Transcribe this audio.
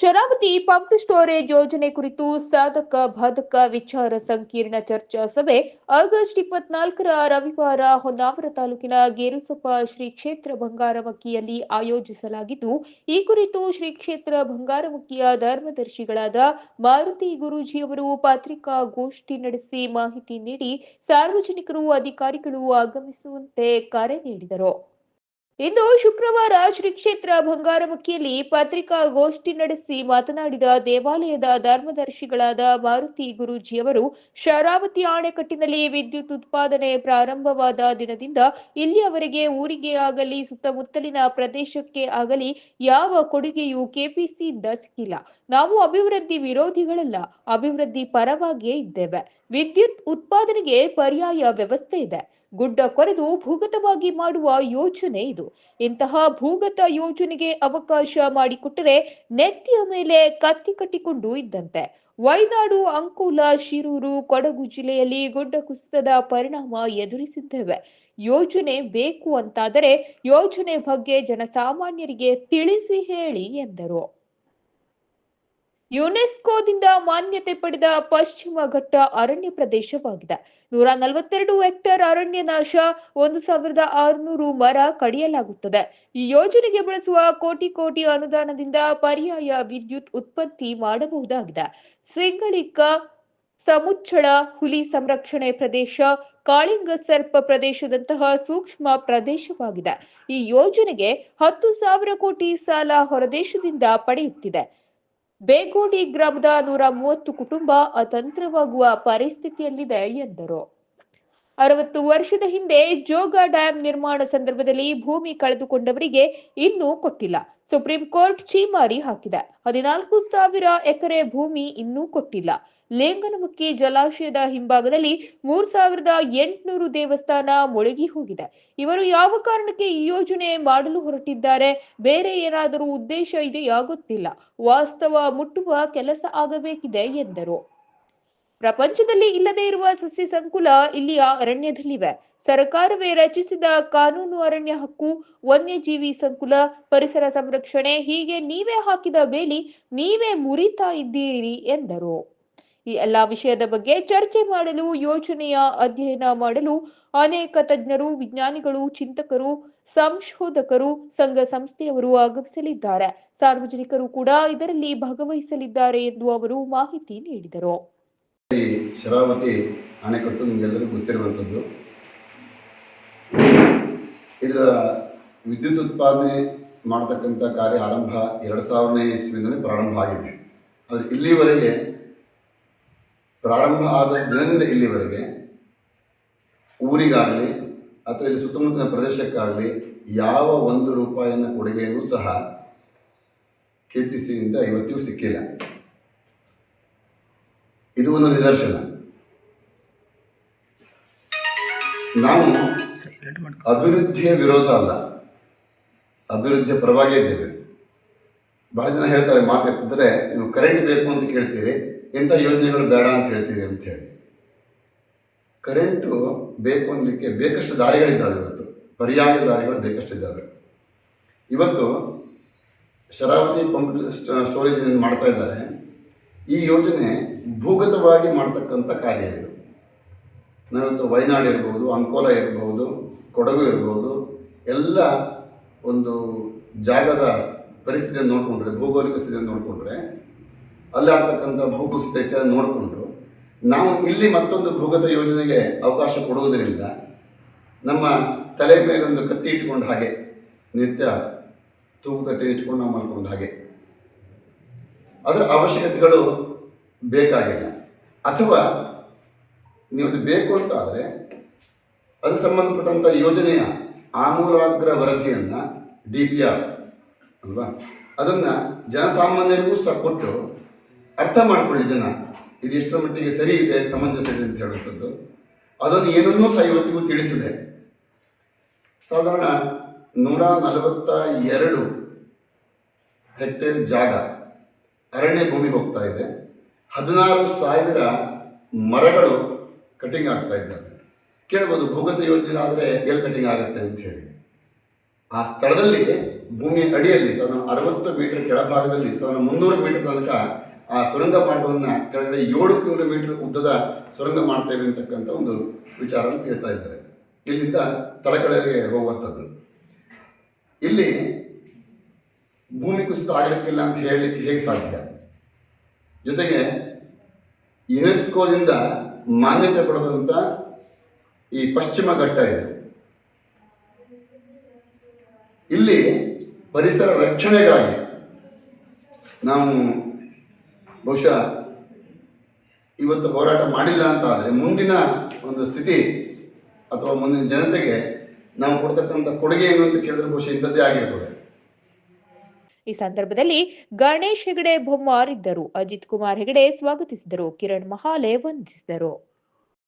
Sharavati pump storage ಯೋಜನೆ ಕುರಿತು ಸಾಧಕ, ಬಾಧಕ ವಿಚಾರ ಸಂಕೀರ್ಣ ಚರ್ಚಾ ಸಭೆ ಆಗಸ್ಟ್ ಇಪ್ಪತ್ನಾಲ್ಕರ ರವಿವಾರ ಹೊನ್ನಾವರ ತಾಲೂಕಿನ ಗೇರುಸೊಪ್ಪ ಶ್ರೀ ಕ್ಷೇತ್ರ ಬಂಗಾರಮಕ್ಕಿಯಲ್ಲಿ ಆಯೋಜಿಸಲಾಗಿದ್ದು, ಈ ಕುರಿತು ಶ್ರೀ ಕ್ಷೇತ್ರ ಬಂಗಾರಮಕ್ಕಿಯ ಧರ್ಮದರ್ಶಿಗಳಾದ ಮಾರುತಿ ಗುರೂಜಿಯವರು ಪತ್ರಿಕಾಗೋಷ್ಠಿ ನಡೆಸಿ ಮಾಹಿತಿ ನೀಡಿ, ಸಾರ್ವಜನಿಕರು, ಅಧಿಕಾರಿಗಳು ಆಗಮಿಸುವಂತೆ ಕರೆ ನೀಡಿದರು. ಇಂದು ಶುಕ್ರವಾರ ಶ್ರೀ ಕ್ಷೇತ್ರ ಬಂಗಾರಮಕ್ಕಿಯಲ್ಲಿ ಪತ್ರಿಕಾಗೋಷ್ಠಿ ನಡೆಸಿ ಮಾತನಾಡಿದ ದೇವಾಲಯದ ಧರ್ಮದರ್ಶಿಗಳಾದ ಮಾರುತಿ ಗುರೂಜಿಯವರು, ಶರಾವತಿ ಅಣೆಕಟ್ಟಿನಲ್ಲಿ ವಿದ್ಯುತ್ ಉತ್ಪಾದನೆ ಪ್ರಾರಂಭವಾದ ದಿನದಿಂದ ಇಲ್ಲಿಯವರೆಗೆ ಊರಿಗೆ ಆಗಲಿ ಸುತ್ತಮುತ್ತಲಿನ ಪ್ರದೇಶಕ್ಕೆ ಆಗಲಿ ಯಾವ ಕೊಡುಗೆಯೂ ಕೆಪಿಸಿಯಿಂದ ಸಿಕ್ಕಿಲ್ಲ ನಾವು ಅಭಿವೃದ್ಧಿ ವಿರೋಧಿಗಳಲ್ಲ, ಅಭಿವೃದ್ಧಿ ಪರವಾಗಿಯೇ ಇದ್ದೇವೆ. ವಿದ್ಯುತ್ ಉತ್ಪಾದನೆಗೆ ಪರ್ಯಾಯ ವ್ಯವಸ್ಥೆ ಇದೆ. ಗುಡ್ಡ ಕೊರೆದು ಭೂಗತವಾಗಿ ಮಾಡುವ ಯೋಜನೆ ಇದು. ಇಂತಹ ಭೂಗತ ಯೋಜನೆಗೆ ಅವಕಾಶ ಮಾಡಿಕೊಟ್ಟರೆ ನೆತ್ತಿಯ ಮೇಲೆ ಕತ್ತಿ ಕಟ್ಟಿಕೊಂಡು ಇದ್ದಂತೆ. ವೈನಾಡು, ಅಂಕೋಲ, ಶಿರೂರು, ಕೊಡಗು ಜಿಲ್ಲೆಯಲ್ಲಿ ಗುಡ್ಡ ಕುಸಿತದ ಪರಿಣಾಮ ಎದುರಿಸಿದ್ದೇವೆ. ಯೋಜನೆ ಬೇಕು ಅಂತಾದರೆ ಯೋಜನೆ ಬಗ್ಗೆ ಜನಸಾಮಾನ್ಯರಿಗೆ ತಿಳಿಸಿ ಹೇಳಿ ಎಂದರು. ಯುನೆಸ್ಕೋದಿಂದ ಮಾನ್ಯತೆ ಪಡೆದ ಪಶ್ಚಿಮ ಘಟ್ಟ ಅರಣ್ಯ ಪ್ರದೇಶವಾಗಿದೆ. ನೂರ ನಲವತ್ತೆರಡು ಹೆಕ್ಟೇರ್ ಅರಣ್ಯ ನಾಶ, ಒಂದು ಸಾವಿರದ ಆರುನೂರು ಮರ ಕಡಿಯಲಾಗುತ್ತದೆ. ಈ ಯೋಜನೆಗೆ ಬಳಸುವ ಕೋಟಿ ಕೋಟಿ ಅನುದಾನದಿಂದ ಪರ್ಯಾಯ ವಿದ್ಯುತ್ ಉತ್ಪತ್ತಿ ಮಾಡಬಹುದಾಗಿದೆ. ಸಿಂಗಳಿಕ, ಸಮುಚ್ಚಳ ಹುಲಿ ಸಂರಕ್ಷಣೆ ಪ್ರದೇಶ, ಕಾಳಿಂಗ ಸರ್ಪ ಪ್ರದೇಶದಂತಹ ಸೂಕ್ಷ್ಮ ಪ್ರದೇಶವಾಗಿದೆ. ಈ ಯೋಜನೆಗೆ ಹತ್ತು ಸಾವಿರ ಕೋಟಿ ಸಾಲ ಹೊರದೇಶದಿಂದ ಪಡೆಯುತ್ತಿದೆ. ಬೇಗೋಡಿ ಗ್ರಾಮದ ನೂರ ಮೂವತ್ತು ಕುಟುಂಬ ಅತಂತ್ರವಾಗುವ ಪರಿಸ್ಥಿತಿಯಲ್ಲಿದೆ ಎಂದರು. ಅರವತ್ತು ವರ್ಷದ ಹಿಂದೆ ಜೋಗ ಡ್ಯಾಂ ನಿರ್ಮಾಣ ಸಂದರ್ಭದಲ್ಲಿ ಭೂಮಿ ಕಳೆದುಕೊಂಡವರಿಗೆ ಇನ್ನೂ ಕೊಟ್ಟಿಲ್ಲ. ಸುಪ್ರೀಂ ಕೋರ್ಟ್ ಚೀಮಾರಿ ಹಾಕಿದೆ. ಹದಿನಾಲ್ಕು ಸಾವಿರ ಎಕರೆ ಭೂಮಿ ಇನ್ನೂ ಕೊಟ್ಟಿಲ್ಲ. ಲೇಂಗನಮುಕ್ಕಿ ಜಲಾಶಯದ ಹಿಂಭಾಗದಲ್ಲಿ ಮೂರ್ ಸಾವಿರದ ಎಂಟುನೂರು ದೇವಸ್ಥಾನ ಮುಳುಗಿ ಹೋಗಿದೆ. ಇವರು ಯಾವ ಕಾರಣಕ್ಕೆ ಈ ಯೋಜನೆ ಮಾಡಲು ಹೊರಟಿದ್ದಾರೆ? ಬೇರೆ ಏನಾದರೂ ಉದ್ದೇಶ ಇದೆಯಾಗುತ್ತಿಲ್ಲ ವಾಸ್ತವ ಮುಟ್ಟುವ ಕೆಲಸ ಆಗಬೇಕಿದೆ ಎಂದರು. ಪ್ರಪಂಚದಲ್ಲಿ ಇಲ್ಲದೆ ಇರುವ ಸಸ್ಯ ಸಂಕುಲ ಇಲ್ಲಿಯ ಅರಣ್ಯದಲ್ಲಿವೆ. ಸರ್ಕಾರವೇ ರಚಿಸಿದ ಕಾನೂನು ಅರಣ್ಯ ಹಕ್ಕು, ವನ್ಯಜೀವಿ ಸಂಕುಲ, ಪರಿಸರ ಸಂರಕ್ಷಣೆ, ಹೀಗೆ ನೀವೇ ಹಾಕಿದ ಬೇಲಿ ನೀವೇ ಮುರಿತಾ ಇದ್ದೀರಿ ಎಂದರು. ಈ ಎಲ್ಲಾ ವಿಷಯದ ಬಗ್ಗೆ ಚರ್ಚೆ ಮಾಡಲು ಯೋಜನೆಯ ಅಧ್ಯಯನ ಮಾಡಲು ಅನೇಕ ತಜ್ಞರು, ವಿಜ್ಞಾನಿಗಳು, ಚಿಂತಕರು, ಸಂಶೋಧಕರು, ಸಂಘ ಸಂಸ್ಥೆಯವರು ಆಗಮಿಸಲಿದ್ದಾರೆ. ಸಾರ್ವಜನಿಕರು ಕೂಡ ಇದರಲ್ಲಿ ಭಾಗವಹಿಸಲಿದ್ದಾರೆ ಎಂದು ಅವರು ಮಾಹಿತಿ ನೀಡಿದರು. ಶರಾವತಿ ಅಣೆಕಟ್ಟು ನಿಮಗೆಲ್ಲರಿಗೂ ಗೊತ್ತಿರುವಂಥದ್ದು. ಇದರ ವಿದ್ಯುತ್ ಉತ್ಪಾದನೆ ಮಾಡತಕ್ಕಂಥ ಕಾರ್ಯ ಆರಂಭ ಎರಡು ಸಾವಿರನೇ ಇಸ್ವಿನಲ್ಲಿ ಪ್ರಾರಂಭ ಆಗಿದೆ. ಆದರೆ ಇಲ್ಲಿವರೆಗೆ ಪ್ರಾರಂಭ ಆದ ದಿನದಿಂದ ಇಲ್ಲಿವರೆಗೆ ಊರಿಗಾಗಲಿ ಅಥವಾ ಇಲ್ಲಿ ಸುತ್ತಮುತ್ತಲಿನ ಪ್ರದೇಶಕ್ಕಾಗಲಿ ಯಾವ ಒಂದು ರೂಪಾಯಿನ ಕೊಡುಗೆಯನ್ನು ಸಹ ಕೆ ಪಿ ಸಿಯಿಂದ ಇವತ್ತಿಗೂ ಸಿಕ್ಕಿಲ್ಲ. ಇದು ಒಂದು ನಿದರ್ಶನ. ನಾವು ಅಭಿವೃದ್ಧಿಯ ವಿರೋಧ ಅಲ್ಲ. ಅಭಿವೃದ್ಧಿಯ ಪರವಾಗಿ ಇದ್ದೇವೆ. ಬಹಳ ಜನ ಹೇಳ್ತಾರೆ ಮಾತಾಡ್ತಿದ್ರೆ ನೀವು ಕರೆಂಟ್ ಬೇಕು ಅಂತ ಕೇಳ್ತೀರಿ, ಇಂಥ ಯೋಜನೆಗಳು ಬೇಡ ಅಂತ ಹೇಳ್ತೀರಿ ಅಂತ ಹೇಳಿ. ಕರೆಂಟು ಬೇಕು ಅನ್ನಲಿಕ್ಕೆ ಬೇಕಷ್ಟು ದಾರಿಗಳಿದ್ದಾವೆ ಇವತ್ತು. ಪರ್ಯಾಯ ದಾರಿಗಳು ಬೇಕಷ್ಟು ಇದ್ದಾವೆ. ಇವತ್ತು ಶರಾವತಿ ಪಂಪ್ ಸ್ಟೋರೇಜ್ ಮಾಡ್ತಾ ಇದ್ದಾರೆ. ಈ ಯೋಜನೆ ಭೂಗತವಾಗಿ ಮಾಡ್ತಕ್ಕಂಥ ಕಾರ್ಯ ಇದು. ನಾವಿವತ್ತು ವಯನಾಡ್ ಇರ್ಬೋದು, ಅಂಕೋಲ ಇರ್ಬೋದು, ಕೊಡಗು ಇರ್ಬೋದು, ಎಲ್ಲ ಒಂದು ಜಾಗದ ಪರಿಸ್ಥಿತಿಯನ್ನು ನೋಡಿಕೊಂಡ್ರೆ, ಭೌಗೋಳಿಕ ಸ್ಥಿತಿಯನ್ನು ನೋಡಿಕೊಂಡ್ರೆ, ಅಲ್ಲಿ ಆಗ್ತಕ್ಕಂಥ ಭೂಕುಸಿತ ನೋಡಿಕೊಂಡು, ನಾವು ಇಲ್ಲಿ ಮತ್ತೊಂದು ಭೂಗತ ಯೋಜನೆಗೆ ಅವಕಾಶ ಕೊಡುವುದರಿಂದ ನಮ್ಮ ತಲೆ ಮೇಲೊಂದು ಕತ್ತಿ ಇಟ್ಕೊಂಡು ಹಾಗೆ, ನಿತ್ಯ ತೂಕು ಕತ್ತಿ ಇಟ್ಕೊಂಡು ನಾವು ಮಲ್ಕೊಂಡು ಹಾಗೆ. ಅದರ ಅವಶ್ಯಕತೆಗಳು ಬೇಕಾಗಿಲ್ಲ. ಅಥವಾ ನೀವು ಬೇಕು ಅಂತ ಆದರೆ ಸಂಬಂಧಪಟ್ಟಂಥ ಯೋಜನೆಯ ಆಮೂಲಾಗ್ರ ವರದಿಯನ್ನು ಡಿ ಪಿ ಆರ್ ಅಲ್ವಾ? ಅದನ್ನು ಜನಸಾಮಾನ್ಯರಿಗೂ ಸಹ ಕೊಟ್ಟು ಅರ್ಥ ಮಾಡಿಕೊಳ್ಳಿ ಜನ. ಇದು ಎಷ್ಟರ ಮಟ್ಟಿಗೆ ಸರಿ ಇದೆ, ಸಮಂಜಸ ಇದೆ ಅಂತ ಹೇಳುವಂಥದ್ದು. ಅದನ್ನು ಏನನ್ನೂ ಸಹ ಇವತ್ತಿಗೂ ತಿಳಿಸಿದೆ. ಸಾಧಾರಣ ನೂರ ನಲವತ್ತ ಎರಡು ಹೆಕ್ಟೇರ್ ಜಾಗ ಅರಣ್ಯ ಭೂಮಿಗೆ ಹೋಗ್ತಾ ಇದೆ. ಹದಿನಾರು ಸಾವಿರ ಮರಗಳು ಕಟಿಂಗ್ ಆಗ್ತಾ ಇದ್ದಾವೆ. ಕೇಳ್ಬೋದು ಭೂಗತ ಯೋಜನೆ ಆದರೆ ಎಲ್ಲಿ ಕಟಿಂಗ್ ಆಗುತ್ತೆ ಅಂತ ಹೇಳಿ. ಆ ಸ್ಥಳದಲ್ಲಿ ಭೂಮಿಯ ಅಡಿಯಲ್ಲಿ ಸಾವಿರದ ಅರವತ್ತು ಮೀಟರ್ ಕೆಳಭಾಗದಲ್ಲಿ ಸಾವಿರದ ಮುನ್ನೂರು ಮೀಟರ್ ತನಕ ಆ ಸುರಂಗ ಮಾರ್ಗವನ್ನು ಕೆಳಗಡೆ ಏಳು ಕಿಲೋಮೀಟರ್ ಉದ್ದದ ಸುರಂಗ ಮಾಡ್ತೇವೆ ಅಂತಕ್ಕಂಥ ಒಂದು ವಿಚಾರ ಹೇಳ್ತಾ ಇದ್ದಾರೆ. ಇಲ್ಲಿಂದ ತಲೆಕಳೆಗೆ ಹೋಗುವಂಥದ್ದು. ಇಲ್ಲಿ ಭೂಮಿ ಕುಸಿತ ಆಗಲಿಕ್ಕಿಲ್ಲ ಅಂತ ಹೇಳಲಿಕ್ಕೆ ಹೇಗೆ ಸಾಧ್ಯ? ಜೊತೆಗೆ ಯುನೆಸ್ಕೋದಿಂದ ಮಾನ್ಯತೆ ಪಡೆದಂಥ ಈ ಪಶ್ಚಿಮ ಘಟ್ಟ ಇದೆ. ಇಲ್ಲಿ ಪರಿಸರ ರಕ್ಷಣೆಗಾಗಿ ನಾವು ಬಹುಶಃ ಇವತ್ತು ಹೋರಾಟ ಮಾಡಿಲ್ಲ ಅಂತ ಆದರೆ ಮುಂದಿನ ಒಂದು ಸ್ಥಿತಿ ಅಥವಾ ಮುಂದಿನ ಜನತೆಗೆ ನಾವು ಕೊಡ್ತಕ್ಕಂಥ ಕೊಡುಗೆ ಏನು ಅಂತ ಕೇಳಿದ್ರೆ ಬಹುಶಃ ಇಂಥದ್ದೇ ಆಗಿರ್ತದೆ. ಈ ಸಂದರ್ಭದಲ್ಲಿ ಗಣೇಶ್ ಹೆಗಡೆ ಬೊಮ್ಮಾರ್ ಇದ್ದರು. ಅಜಿತ್ ಕುಮಾರ್ ಹೆಗಡೆ ಸ್ವಾಗತಿಸಿದರು. ಕಿರಣ್ ಮಹಾಲೆ ವಂದಿಸಿದರು.